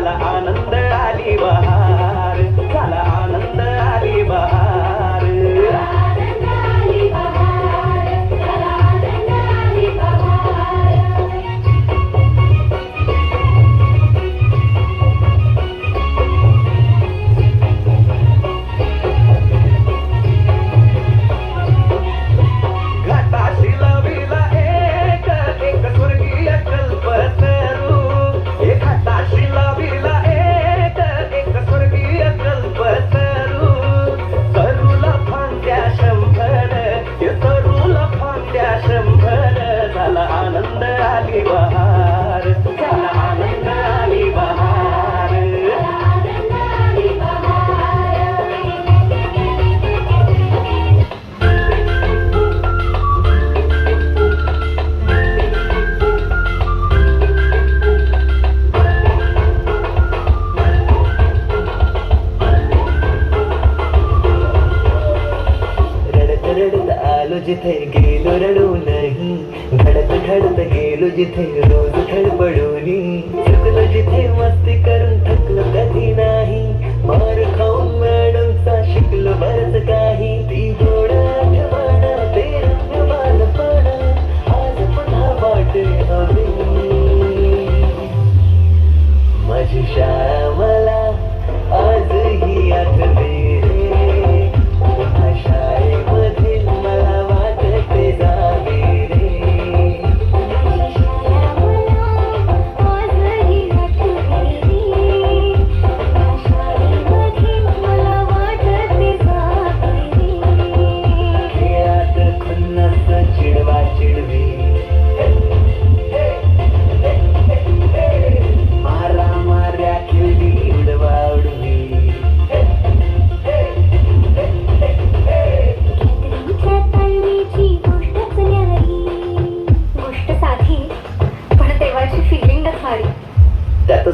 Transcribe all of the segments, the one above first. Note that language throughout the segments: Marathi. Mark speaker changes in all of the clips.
Speaker 1: la जिथे गेलो रडू नाही घडत घडत गेलो जिथे रोज खडबडून चुकलो जिथे मस्ती करून थकलो कधी नाही मार खाऊन मॅडमचा शिकलो
Speaker 2: भरत
Speaker 3: का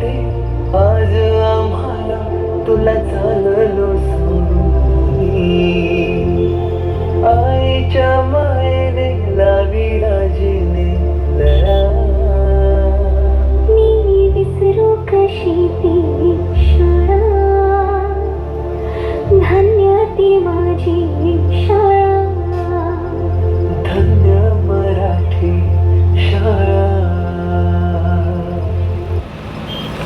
Speaker 1: वाटे. आज आम्हाला तुला चाललो आईच्या
Speaker 2: मायेने
Speaker 1: लावी राजीने मी विसरू कशी ती क्षणा. धन्य ती माझी इच्छा